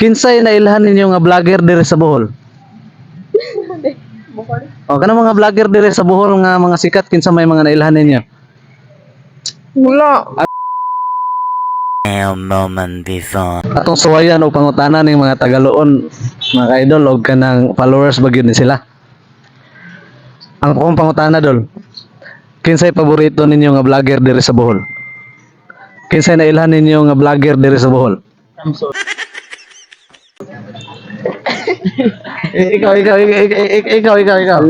kinsay na ilhan ninyo nga vlogger dire sa Bohol? O kanang mga vlogger dire sa Bohol nga mga sikat kinsa may mga nailhan ninyo? Wala. A moment before. Atong suwayan o pangutana ning mga Tagaloon mga ka-idol og kanang followers ba gyud ni sila. Ang akong pangutana dol. Kinsay paborito ninyo nga vlogger dire sa Bohol? Kinsay na ilhan ninyo nga vlogger dire sa Bohol? Ikaw, ikaw, ikaw, ikaw, ikaw, ikaw.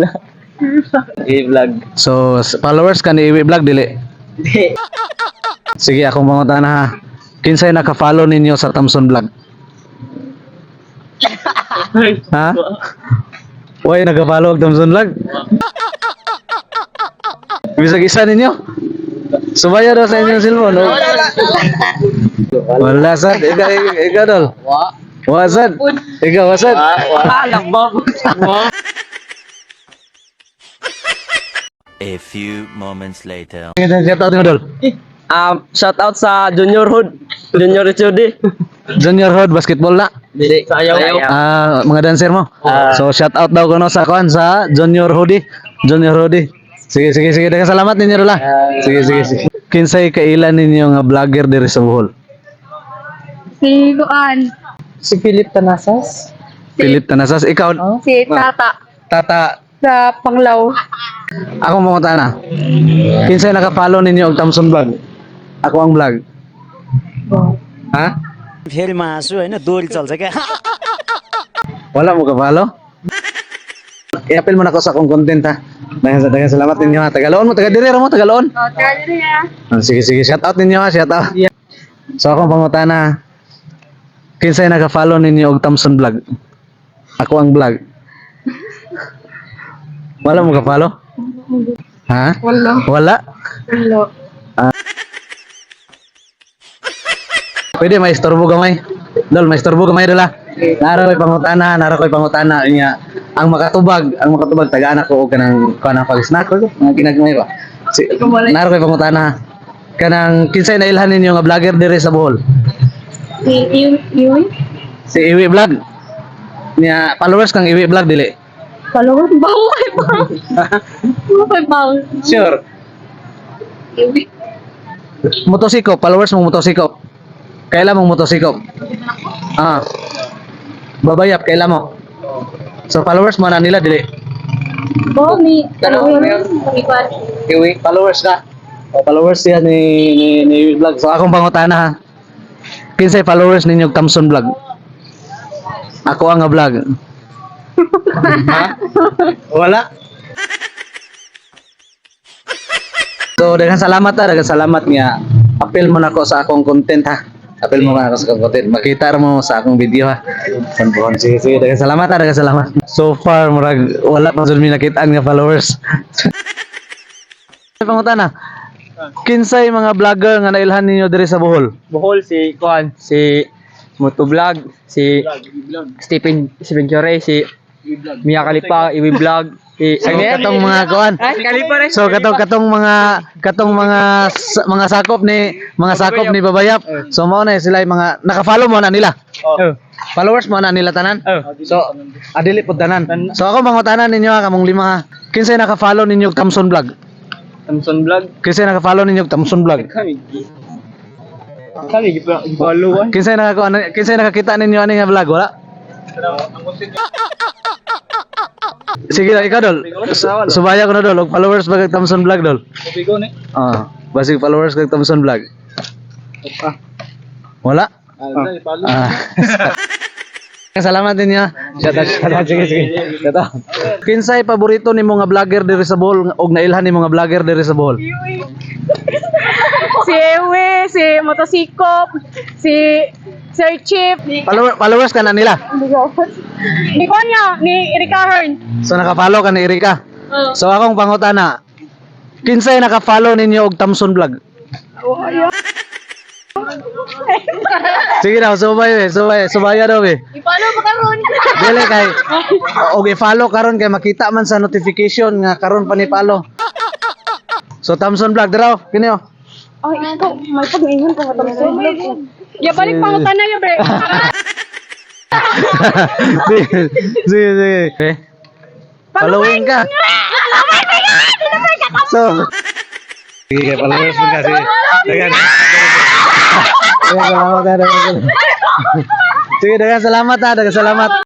I-vlog. So, followers ka ni Iwi Vlog, dili? Di. Sige, akong mga na ha. Kinsay naka-follow ninyo sa Thompson Vlog? ha? Uy, naka-follow ang Thompson Vlog? Bisag isa ninyo? Subaya daw sa inyong cellphone. No? Wala, sad. Ikaw, ikaw, ikaw, dol. Wa. Wa, sad. Ikaw, wa, sad. Wa. Lambang. A few moments later. Shout out mo, dol. Um, shout out sa Junior Hood. Junior HOD. Junior Hood, basketball na. Dili. Sayaw. Ah, mga dancer mo. Ah. so shout out daw kuno sa kuan sa Junior Hoodie. Junior Hoodie. Sige sige sige daghang salamat ninyo Rola. Sige sige sige. Kinsay kailan ninyo nga vlogger diri sa Bohol? Si Luan. Si Philip Tanasas. Philip Tanasas ikaw Si Tata. tata Sa Panglaw. ako mo na. Kinsay naka-follow ninyo og Thompson vlog? Ako ang vlog. Ha? फेरि हाँसु होइन दोहोरी चल्छ क्या Wala mo ka-follow? I-appeal mo na ko sa akong content ha. Daghang daghang salamat ninyo ha. Tagaloon mo, taga diri ra mo, tagaloon. O, tara niya. Ah, sige, sige. Shout out ninyo ha. Shout out. So, akong pangutana. Kinsay naka-follow ninyo og Thompson Vlog? Ako ang vlog. Wala mo ka-follow? Ha? Wala. Wala? Wala. Pwede may istorbo gamay. Dol, may istorbo gamay dala. Nara ko'y pangutana, nara ko'y pangutana. Inya, ang makatubag, ang makatubag, tagaan ako o kanang, kanang pag-snack ko. Mga ginagmay ko. Si, nara ko'y pangutana. Kanang, kinsay na ilhan ninyo nga vlogger dire sa Bohol? Si Iwi. Iwi? Si Iwi Vlog. Niya, followers kang Iwi Vlog, dili? Palawag. Bawal ba? Bawal ba? Sure. Iwi. Motosikop, followers mo motosikop. Kailan mong motosikop? Ah. Babayap, kailan mo? So followers mo na nila, dili? Bo, ni. Ano yun? Iwi, followers ka. O, followers yan ni, ni, ni Iwi Vlog. So akong pangutana ha. Kinsay followers ninyo Thompson Vlog? Ako ang vlog. ha? Wala? So, daghang salamat ha, daghang salamat nga. Appeal mo na ko sa akong content ha. Appeal mo na ako sa akong content. Makita mo sa akong video ha. Sanpuhan. Sige, sige. Daghang salamat ha, daghang salamat. So far, murag, wala pa dyan minakitaan nga followers. Pangutana. Kinsay mga vlogger nga nailhan ninyo diri sa Bohol? Bohol si Kuan. Si Motovlog. Si Stephen Stephen Chore. Si Mia Khalifa. Iwi Vlog. Si So katong mga kuan. So katong katong mga katong mga mga sakop ni mga sakop ni Babayap. So mao na sila mga naka-follow mo na nila. Oh. Followers mo na nila tanan. Oh. So adili pud tanan. So ako mangutanan ninyo ha kamong lima ha. Kinsay naka-follow ninyo Thompson Vlog? Samson Vlog. Kinsay naka-follow ninyo Thompson Vlog? Kami. Kami gipalo. Kinsay naka kinsay nakakita ninyo ani nga vlog wala? Sige na, ikaw dol. Su- Subaya ko na dol, followers ba kag Thompson Vlog dol? Bigo ni. Ah, basig followers kag Thompson Vlog. Wala? Ah. Ah. Salamat din niya. Shout out, shout out. Sige, sige. Shout out. Kinsay paborito ni mga vlogger diri sa Bohol og nailhan ni mga vlogger diri sa Bohol? Si Ewe. Si Motosikop. Si Sir Chief. Follower, followers ka na nila. Ni Kuan niya. Ni Erika Hearn. So naka-follow ka ni Erika. Oh. So akong pangutana, kinsay naka-follow ninyo og Thompson Vlog? Sige na, subay, eh, subay, subaya daw eh. Ipalo mo karon. Dili kay og i-follow karon kay makita man sa notification nga karon pa ni follow. So Thompson Vlog diraw, kini oh. Ay, ito. May pag-ingon matang vlog. Ya balik pangutana ya, bre. sige, sige, sige. Okay. Following ka. So, sige, followers mo ka. Sige. Sige, salamat ha. dagan- Sige, dagan salamat ha. Dagan salamat.